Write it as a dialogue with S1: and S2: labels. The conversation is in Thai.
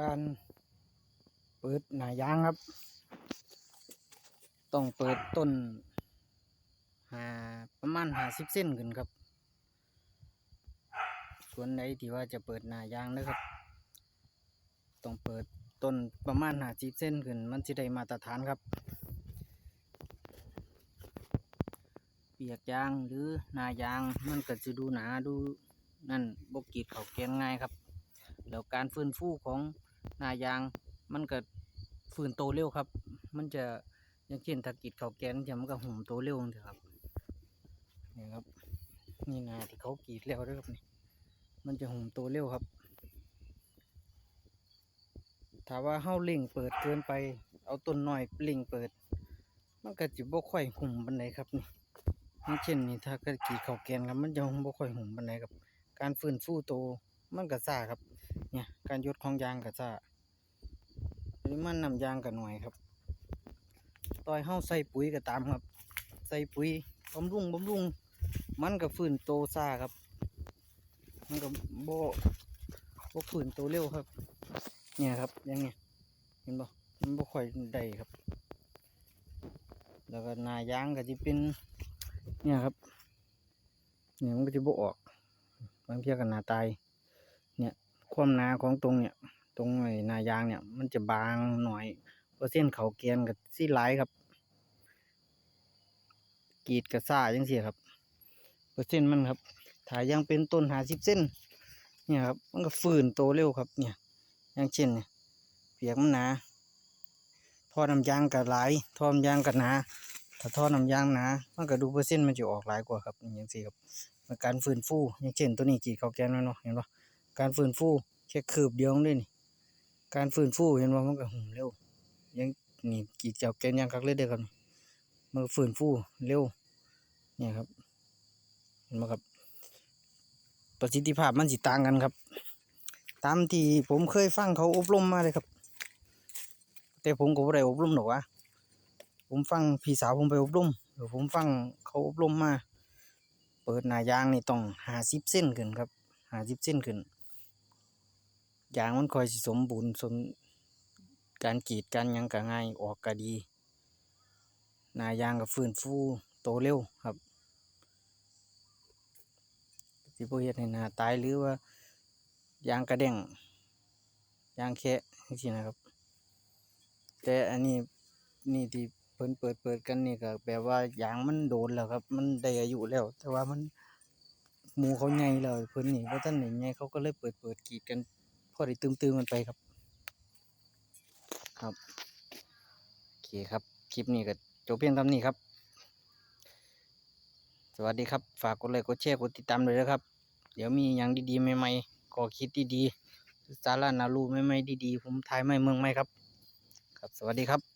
S1: การเปิดหน้ายางครับ ต้องเปิดต้นหาประมาณหาสิบเส้นขึ้นครับ ส่วนไหนที่ว่าจะเปิดหน้ายางนะครับ ต้องเปิดต้นประมาณหาสิบเส้นขึ้น มันจะได้มาตรฐานครับ เปียกยางหรือหนายางมันก็จะดูหนาดูนั่นบกกีดเขาแกนง่ายครับ แล้วการฟื้นฟูของนายางมันก็ฟื้นโตเร็วครับ มันจะอย่างเช่นถ้ากีดเขาแกนจะมันก็หุ่มโตเร็วจังซี้ครับนี่ครับนี่นาที่เขากรีดแล้วเด้ครับนี่มันจะหุ่มโตเร็วครับถ้าว่าเฮาเล่งเปิดเกินไป เอาต้นหน้อยเล่งเปิด มันก็จะบ่ค่อยหุ่มบันไดครับนี่อย่างเช่นนี่ถ้าเกิดกรีดเขาแกนครับมันจะบ่ค่อยหุ่มปานใดครับ การฟื้นฟูโต มันก็ซ่าครับ เนี่ยการยดของยางก็ซ่าปริมาณน้ำยางก็น้อยครับต่อยเฮาใส่ปุ๋ยก็ตามครับ ใส่ปุ๋ยบำรุงบำรุง มันก็ฟื้นโตซ่าครับ มันก็บ่บ่ฟื้นโตเร็วครับ เนี่ยครับย่างเงี้ยเห็นบ่มันบ่ค่อยได้ครับ แล้วก็นายางก็จะเป็นเนี่ยครับเนี่ยมันก็จะบออกบางเทีก็หนาตาย เนี่ยความหนาของตรงเนี่ยตรงไอ้นายางเนี่ย มันจะบางหน่อยเปอร์เซ็นต์เขาเกียนกับซี่หลครับกรีดกับซ่าจังซี่ครับ เปอร์เซ็นต์มันครับถ้ายังเป็นต้นหาสิบเส้นเนี่ยครับ มันก็ฝืนโตเร็วครับ เนี่ยอย่างเช่นเนี่ยเปียกมันหนาท่อน้ำยางกับหลายท่อน้ำยางกับหนาถ้าท่อน้ำยางหนามันก็ดูเปอร์เซ็นต์มันจะออกหลายกว่าครับอย่างสี่ครับการฟื้นฟูอย่างเช่นตัวนี้กรีดเขาแกนไว้เนาะเห็นปะ การฟื้นฟูแค่คืบเดียวด้วยนี่ การฟื้นฟูเห็นว่ามันก็หุ่มเร็ว ยังนี่กีดเขาแกนยังคักเลยเด้อครับ มันฟื้นฟูเร็ว เนี่ยครับ เห็นไหมครับ ประสิทธิภาพมันสิต่างกันครับ ตามที่ผมเคยฟังเขาอบรมมาเลยครับ แต่ผมก็บ่ได้อบรมหรอกวะผมฟังพี่สาวผมไปอบรมเดี๋ยวผมฟังเขาอบรมมา เปิดหน้ายางนี่ต้องหาสิบเส้นขึ้นครับหาสิบเส้นขึ้น ยางมันคอยสิสมบูรณ์สมการกีดการหยังก็ง่ายออกก็ดี นายางก็ฟื้นฟูโตเร็วครับสิบ่เฮ็ดให้นาตายหรือว่ายางกระเด้งยางแคะจังซี่นะครับ แต่อันนี้นี่ที่เพิ่นเปิดเปิดกันนี่ก็แบบว่ายางมันโดนแล้วครับ มันได้อายุแล้ว แต่ว่ามันหมูเขาใหญ่แล้วเพิ่นนี่บ่ทันได้ใหญ่เขาก็เลยเปิดเปิดกีดกัน พอได้ตึมๆกันไปครับ ครับโอเคครับ คลิปนี้ก็จบเพียงเท่านี้ครับ สวัสดีครับ ฝากกดไลค์กดแชร์กดติดตามด้วยนะครับ เดี๋ยวมีอย่างดีๆใหม่ๆก็คิดดีๆสาระนารูใหม่ๆดีๆผมถ่ายใหม่เมืองใหม่ครับ ครับ สวัสดีครับ